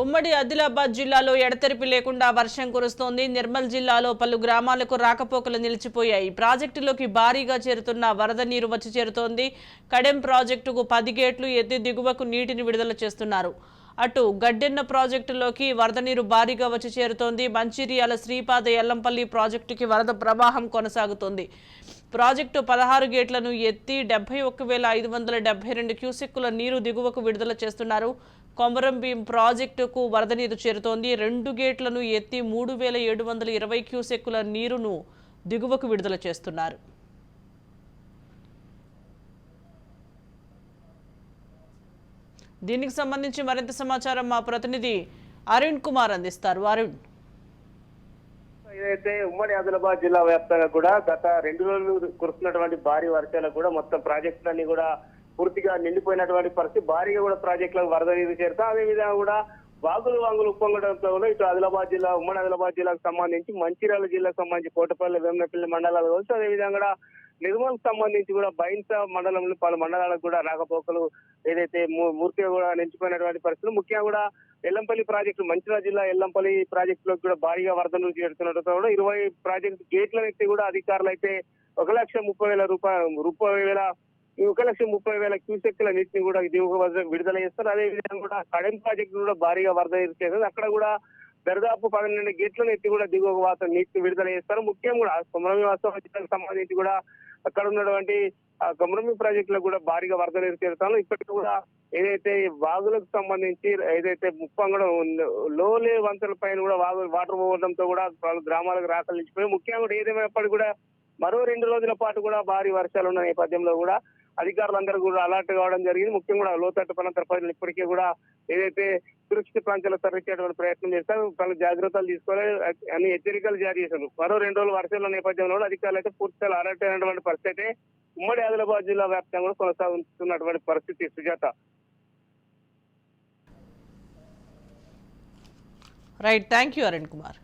ఉమ్మడి ఆదిలాబాద్ జిల్లాలో ఎడతెరిపి లేకుండా వర్షం కురుస్తోంది. నిర్మల్ జిల్లాలో పలు గ్రామాలకు రాకపోకలు నిలిచిపోయాయి. ప్రాజెక్టులోకి భారీగా చేరుతున్న వరద నీరు వచ్చి చేరుతోంది. కడెం ప్రాజెక్టుకు పది గేట్లు ఎత్తి దిగువకు నీటిని విడుదల చేస్తున్నారు. అటు గడ్డెన్న ప్రాజెక్టులోకి వరద నీరు భారీగా వచ్చి చేరుతోంది. మంచిర్యాల శ్రీపాద ఎల్లంపల్లి ప్రాజెక్టుకి వరద ప్రవాహం కొనసాగుతోంది. ప్రాజెక్టు పదహారు గేట్లను ఎత్తి డెబ్బై ఒక్క వేల ఐదు వందల డెబ్బై రెండు క్యూసెక్కుల నీరు దిగువకు విడుదల చేస్తున్నారు. కొమరం భీం ప్రాజెక్టుకు వరద నీరు చేరుతోంది. రెండు గేట్లను ఎత్తి మూడు వేల ఏడు వందల ఇరవై క్యూసెక్కుల నీరును దిగువకు విడుదల చేస్తున్నారు. దీనికి సంబంధించి మరింత సమాచారం మా ప్రతినిధి అరుణ్ కుమార్ అందిస్తారు. అరుణ్. ఏదైతే ఉమ్మడి ఆదిలాబాద్ జిల్లా వ్యాప్తంగా కూడా గత రెండు రోజులు కురుస్తున్నటువంటి భారీ వర్షాలకు కూడా మొత్తం ప్రాజెక్టులన్నీ కూడా పూర్తిగా నిండిపోయినటువంటి పరిస్థితి. భారీగా కూడా ప్రాజెక్టులకు వరద నీరు చేరుతా అదే విధంగా కూడా వాగులు వాగులు ఉప్పొంగడంతో కూడా ఇటు ఆదిలాబాద్ జిల్లా ఉమ్మడి ఆదిలాబాద్ జిల్లాకు సంబంధించి మంచిర్యాల జిల్లాకు సంబంధించి కోటపల్లి వేమనపల్లి మండలాలు కావచ్చు అదేవిధంగా నిర్మల్ సంబంధించి కూడా బైన్స మండలంలో పలు మండలాలకు కూడా రాకపోకలు ఏదైతే మూ- మూర్తిగా కూడా నిలిచిపోయినటువంటి పరిస్థితులు ముఖ్యంగా కూడా ఎల్లంపల్లి ప్రాజెక్టు మంచిర్యాల జిల్లా ఎల్లంపల్లి ప్రాజెక్టులో కూడా భారీగా వరదలు చేరుతున్నట్టు కూడా ఇరవై ప్రాజెక్టు గేట్లనైతే కూడా అధికారులు అయితే ఒక లక్ష ముప్పై వేల రూపాయలు ముప్పై వేల ఒక లక్ష ముప్పై వేల క్యూసెక్ల నీటిని కూడా దిగువ వద్ద విడుదల చేస్తారు. అదే విధంగా కూడా కడెం ప్రాజెక్టు కూడా భారీగా వరద చేస్తుంది అక్కడ కూడా దరిదాపు పన్నెండు గేట్లను ఎత్తి కూడా దిగువ వాత నీటిని విడుదల చేస్తారు. ముఖ్యంగా కూడా కొమరమి వాస్తవానికి సంబంధించి కూడా అక్కడ ఉన్నటువంటి కుమరమి కొమరమి ప్రాజెక్టులో కూడా భారీగా వరద నీరు చేరుతాను. ఇప్పటికి కూడా ఏదైతే వాగులకు సంబంధించి ఏదైతే ముప్పంగడం ఉందో, లోలే వంతల పైన కూడా వాగు వాటర్ పోవడంతో కూడా పలు గ్రామాలకు రాకలు ముఖ్యంగా కూడా ఏదేమైనప్పటికీ కూడా మరో రెండు రోజుల పాటు కూడా భారీ వర్షాలు ఉన్న నేపథ్యంలో కూడా అధికారులందరూ కూడా అలర్ట్ కావడం జరిగింది. ముఖ్యంగా కూడా లోతట్టు ప్రాంత ప్రజలు ఇప్పటికీ కూడా ఏదైతే సురక్షిత ప్రాంతాలకు తరలించేటువంటి ప్రయత్నం చేస్తారు పలు జాగ్రత్తలు తీసుకోవాలి అన్ని హెచ్చరికలు జారీ చేశారు. మరో రెండు రోజులు వర్షాల నేపథ్యంలో కూడా అధికారులు అయితే పూర్తిగా అలర్ట్ అయినటువంటి పరిస్థితి అయితే ఉమ్మడి ఆదిలాబాద్ జిల్లా వ్యాప్తంగా కూడా కొనసాగుతున్నటువంటి పరిస్థితి. Sujatha. Right thank you Arun Kumar